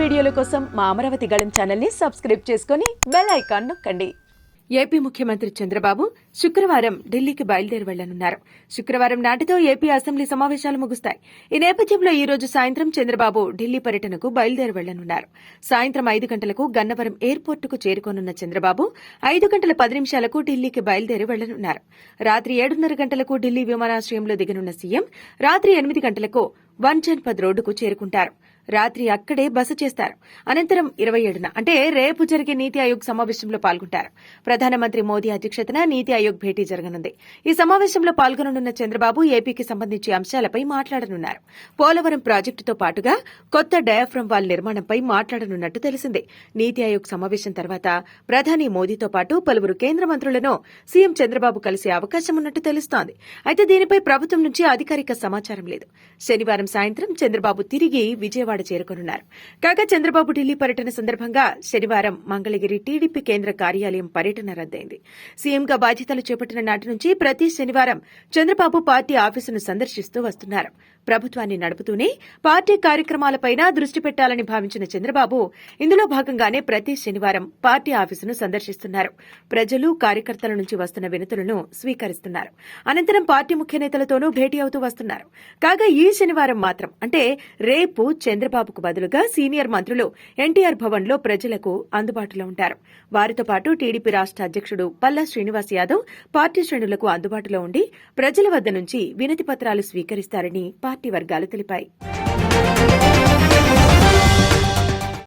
వీడియోల కోసం మా అమరావతి గళం ఛానల్ని సబ్స్క్రైబ్ చేసుకుని బెల్ ఐకాన్ నొక్కండి. ఏపీ ముఖ్యమంత్రి చంద్రబాబు శుక్రవారం ఢిల్లీకి బయలుదేరి వెళ్ళనున్నారు శుక్రవారం నాటితో ఏపీ అసెంబ్లీ సమావేశాలు ముగుస్తాయి. ఈ నేపథ్యంలో ఈ రోజు సాయంత్రం చంద్రబాబు ఢిల్లీ పర్యటనకు బయలుదేరి వెళ్ళనున్నారు సాయంత్రం ఐదు గంటలకు గన్నవరం ఎయిర్పోర్టుకు చేరుకోనున్న చంద్రబాబు ఐదు గంటల పది నిమిషాలకు ఢిల్లీకి బయలుదేరి వెళ్ళనున్నారు రాత్రి ఏడున్నర గంటలకు ఢిల్లీ విమానాశ్రయంలో దిగనున్న సీఎం రాత్రి ఎనిమిది గంటలకు వన్ జన్పద్ రోడ్డుకు చేరుకుంటారు. రాత్రి అక్కడే బస చేస్తారు. అనంతరం ఇరవై ఏడున అంటే రేపు జరిగే నీతి ఆయోగ్ సమావేశంలో పాల్గొంటారు. ప్రధానమంత్రి మోదీ అధ్యక్షతన నీతి ఆయోగ్ భేటీ జరగనుంది. ఈ సమావేశంలో పాల్గొననున్న చంద్రబాబు ఏపీకి సంబంధించి అంశాలపై మాట్లాడనున్నారు. పోలవరం ప్రాజెక్టుతో పాటుగా కొత్త డయాఫ్రమ్ వాల్ నిర్మాణంపై మాట్లాడనున్నట్టు తెలిసింది. నీతి ఆయోగ్ సమావేశం తర్వాత ప్రధాని మోదీతో పాటు పలువురు కేంద్ర మంత్రులను సీఎం చంద్రబాబు కలిసే అవకాశం ఉన్నట్టు తెలుస్తోంది. అయితే దీనిపై ప్రభుత్వం నుంచి అధికారిక సమాచారం లేదు. శనివారం సాయంత్రం చంద్రబాబు తిరిగి విజయవాడ చేరుకోనున్నారు. కాగా చంద్రబాబు ఢిల్లీ పర్యటన సందర్భంగా శనివారం మంగళగిరి టీడీపీ కేంద్ర కార్యాలయం పర్యటన రద్దయింది. సీఎంగా బాధ్యతలు చేపట్టిన నాటి నుంచి ప్రతి శనివారం చంద్రబాబు పార్టీ ఆఫీసును సందర్శిస్తూ వస్తున్నారు. ప్రభుత్వాన్ని నడుపుతూనే పార్టీ కార్యక్రమాలపైన దృష్టి పెట్టాలని భావించిన చంద్రబాబు ఇందులో భాగంగానే ప్రతి శనివారం పార్టీ ఆఫీసును సందర్శిస్తున్నారు. ప్రజలు కార్యకర్తల నుంచి వస్తున్న వినతులను స్వీకరిస్తున్నారు. అనంతరం పార్టీ ముఖ్య నేతలతోనూ భేటీ అవుతూ వస్తున్నారు. కాగా ఈ శనివారం మాత్రం అంటే రేపు చంద్రబాబుకు బదులుగా సీనియర్ మంత్రులు ఎన్టీఆర్ భవన్లో ప్రజలకు అందుబాటులో ఉంటారు. వారితో పాటు టీడీపీ రాష్ట అధ్యక్షుడు పల్లా శ్రీనివాస్ యాదవ్ పార్టీ శ్రేణులకు అందుబాటులో ఉండి ప్రజల వద్ద నుంచి వినతి పత్రాలు స్వీకరిస్తారని పార్టీ పార్టీ వర్గాలు తెలిపాయి.